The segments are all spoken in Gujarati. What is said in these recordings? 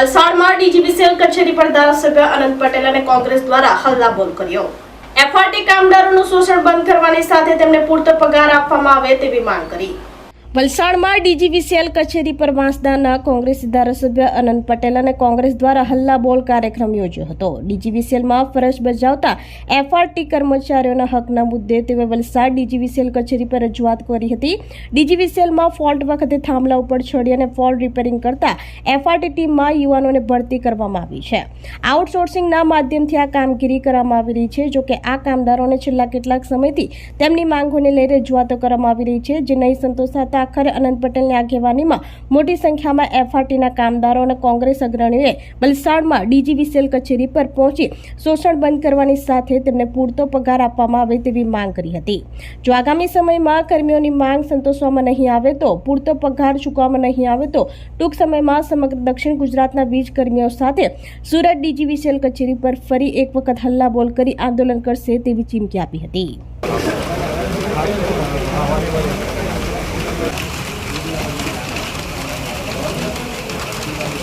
વલસાડમાં ડીજીબીસીએલ કચેરી પર ધારાસભ્ય અનંત પટેલ અને કોંગ્રેસ દ્વારા હલ્લાબોલ કર્યો. એફઆરટી કામદારોનું શોષણ બંધ કરવાની સાથે તેમને પૂરતો પગાર આપવામાં આવે તેવી માંગ કરી. વલસાડમાં ડીજીવીસીએલ કચેરી પર વાંસદાના કોંગ્રેસ ધારાસભ્ય અનંત પટેલ અને કોંગ્રેસ દ્વારા હલ્લા બોલ કાર્યક્રમ યોજ્યો હતો. ડીજીવીસીએલમાં ફરજ બજાવતા એફઆરટી કર્મચારીઓના હકના મુદ્દે તેઓએ વલસાડ ડીજીવીસીએલ કચેરી પર રજૂઆત કરી હતી. ડીજીવીસીએલમાં ફોલ્ટ વખતે થાંભલા ઉપર ચડી અને ફોલ્ટ રિપેરિંગ કરતા એફઆરટી ટીમમાં યુવાનોને ભરતી કરવામાં આવી છે. આઉટસોર્સિંગના માધ્યમથી આ કામગીરી કરવામાં આવી રહી છે, જોકે આ કામદારોને છેલ્લા કેટલાક સમયથી તેમની માંગોને લઈ રજૂઆતો કરવામાં આવી રહી છે, જે નહીં સંતોષાતા આખરે અનંત પટેલની આગેવાનીમાં મોટી સંખ્યામાં એફઆરટીના કામદારો અને કોંગ્રેસ અગ્રણીઓએ વલસાડમાં ડીજીવીસીએલ કચેરી પર પહોંચી શોષણ બંધ કરવાની સાથે તેમને પૂરતો પગાર આપવામાં આવે તેવી માંગ કરી હતી. જો આગામી સમયમાં કર્મીઓની માંગ સંતોષવામાં નહીં આવે તો, પૂરતો પગાર ચૂકવામાં નહીં આવે તો, ટૂંક સમયમાં સમગ્ર દક્ષિણ ગુજરાતના વીજ કર્મીઓ સાથે સુરત ડીજીવીસીએલ કચેરી પર ફરી એક વખત હલ્લાબોલ કરી આંદોલન કરશે તેવી ચીમકી આપી હતી.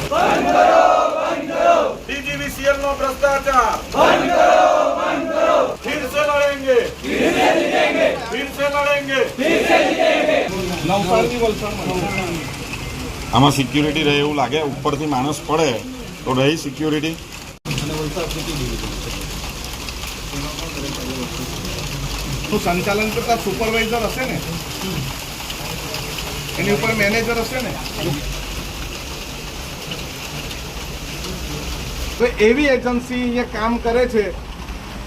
બંધ કરો બંધ કરો ડીજીવીસીએલ આમાં સિક્યુરિટી રહે એવું લાગે, ઉપરથી માણસ પડે, તો રહી સિક્યુરિટી સંચાલન કરતા સુપરવાઇઝર હશે ને? એની ઉપર મેનેજર હશે ને? તો એવી એજન્સી અહીંયા કામ કરે છે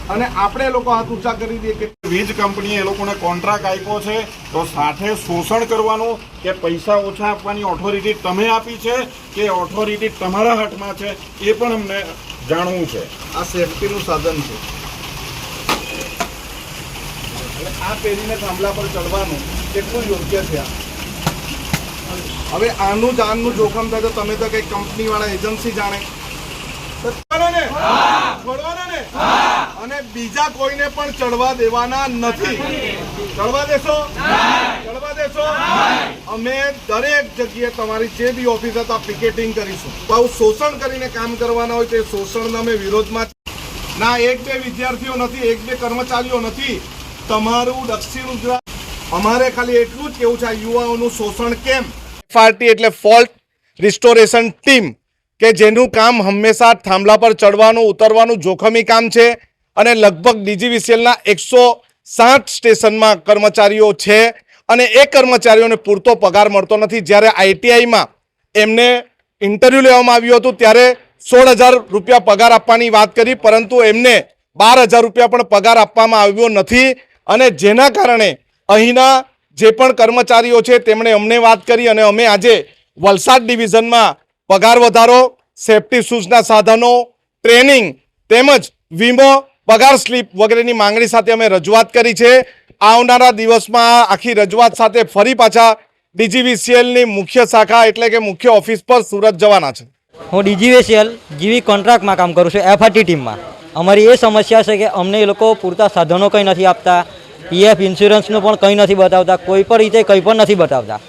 અને આપણે લોકો હાથ ઊંચા કરી દઈએ કે વીજ કંપનીએ એ લોકોને કોન્ટ્રાક્ટ આપ્યો છે તો સાથે શોષણ કરવાનું કે પૈસા ઓછા આપવાની ઓથોરિટી તમે આપી છે કે ઓથોરિટી તમારા હાથમાં છે એ પણ અમને જાણવું છે. આ સેફટીનું સાધન છે. આ પેઢીને થાંભલા પર ચડવાનું કેટલું યોગ્ય છે આ? હવે આનું જાનનું જોખમ થાય તો તમે તો કઈ કંપનીવાળા એજન્સી જાણે. અને બીજા કોઈને પણ ચડવા દેવાના નથી. ચડવા દેશો? ચડવા દેશો? અમે દરેક જગ્યાએ તમારી જે બી ઓફિસ હતા, પિકેટિંગ કરીશું. આવું શોષણ કરીને કામ કરવાના હોય તે શોષણના અમે વિરોધમાં ના, એક બે વિદ્યાર્થીઓ નથી, એક બે કર્મચારીઓ નથી. તમારું દક્ષિણ ગુજરાત અમારે ખાલી એટલું જ કેવું છે યુવાઓનું શોષણ કેમ? એફઆરટી એટલે ફોલ્ટ રિસ્ટોરેશન ટીમ કે જેનું કામ હંમેશા થાંભલા પર ચડવાનું, ઉતરવાનું જોખમી કામ છે અને લગભગ ડીજીવીસીએલના એકસો સાઠ સ્ટેશનમાં કર્મચારીઓ છે અને એ કર્મચારીઓને પૂરતો પગાર મળતો નથી. જ્યારે આઈટીઆઈમાં એમને ઇન્ટરવ્યૂ લેવામાં આવ્યું હતું, ત્યારે સોળ હજાર રૂપિયા પગાર આપવાની વાત કરી, પરંતુ એમને બાર હજાર રૂપિયા પણ પગાર આપવામાં આવ્યો નથી. અને જેના કારણે અહીંના જે પણ કર્મચારીઓ છે, તેમણે અમને વાત કરી અને અમે આજે વલસાડ ડિવિઝનમાં પગાર વધારો, સેફટી શૂઝના સાધનો, ટ્રેનિંગ તેમજ વીમો, પગાર સ્લીપ વગેરેની માંગણી સાથે અમે રજૂઆત કરી છે. આવનારા દિવસમાં આખી રજૂઆત સાથે ફરી પાછા ડીજીવીસીએલની મુખ્ય શાખા એટલે કે મુખ્ય ઓફિસ પર સુરત જવાના છે. હું ડીજીવીસીએલ જીવી કોન્ટ્રાક્ટમાં કામ કરું છું એફઆરટી ટીમમાં અમારી એ સમસ્યા છે કે અમને એ લોકો પૂરતા સાધનો કંઈ નથી આપતા. પીએફ ઇન્સ્યોરન્સનું પણ કંઈ નથી બતાવતા, કોઈ પણ રીતે કંઈ પણ નથી બતાવતા.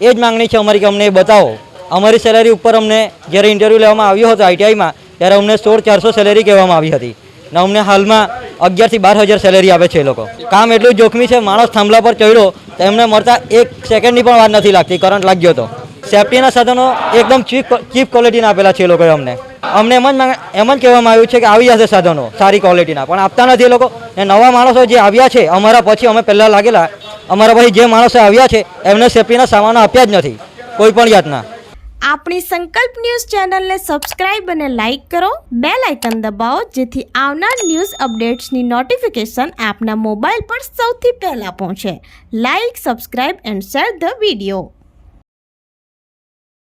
એ જ માંગણી છે અમારી કે અમને બતાવો. અમારી સેલેરી ઉપર અમને જ્યારે ઇન્ટરવ્યૂ લેવામાં આવ્યો હતો આઈટીઆઈમાં ત્યારે અમને સોળ ચારસો સેલેરી કહેવામાં આવી હતી. ને અમને હાલમાં અગિયારથી બાર હજાર સેલેરી આપે છે એ લોકો. કામ એટલું જોખમી છે, માણસ થાંભલા પર ચડ્યો, તો એમને મળતા એક સેકન્ડની પણ વાર નથી લાગતી કરંટ લાગ્યો હતો સેફટીના સાધનો એકદમ ચીપ ચીપ ક્વોલિટીના આપેલા છે એ લોકોએ અમને. અમને એમ જ એમ જ કહેવામાં આવ્યું છે કે આવી જશે સાધનો, સારી ક્વોલિટીના પણ આપતા નથી એ લોકો. ને નવા માણસો જે આવ્યા છે, અમારા પછી અમે પહેલાં લાગેલા, અમારા પછી જે માણસો આવ્યા છે, એમને સેફટીના સામાનો આપ્યા જ નથી. કોઈ પણ જાતના. આપણી સંકલ્પ ન્યૂઝ ચેનલને સબસ્ક્રાઇબ અને લાઇક કરો. બે લાઇકન દબાવો, જેથી આવનાર ન્યૂઝ અપડેટ્સની નોટિફિકેશન આપના મોબાઈલ પર સૌથી પહેલાં પહોંચે. Like, subscribe and share the video.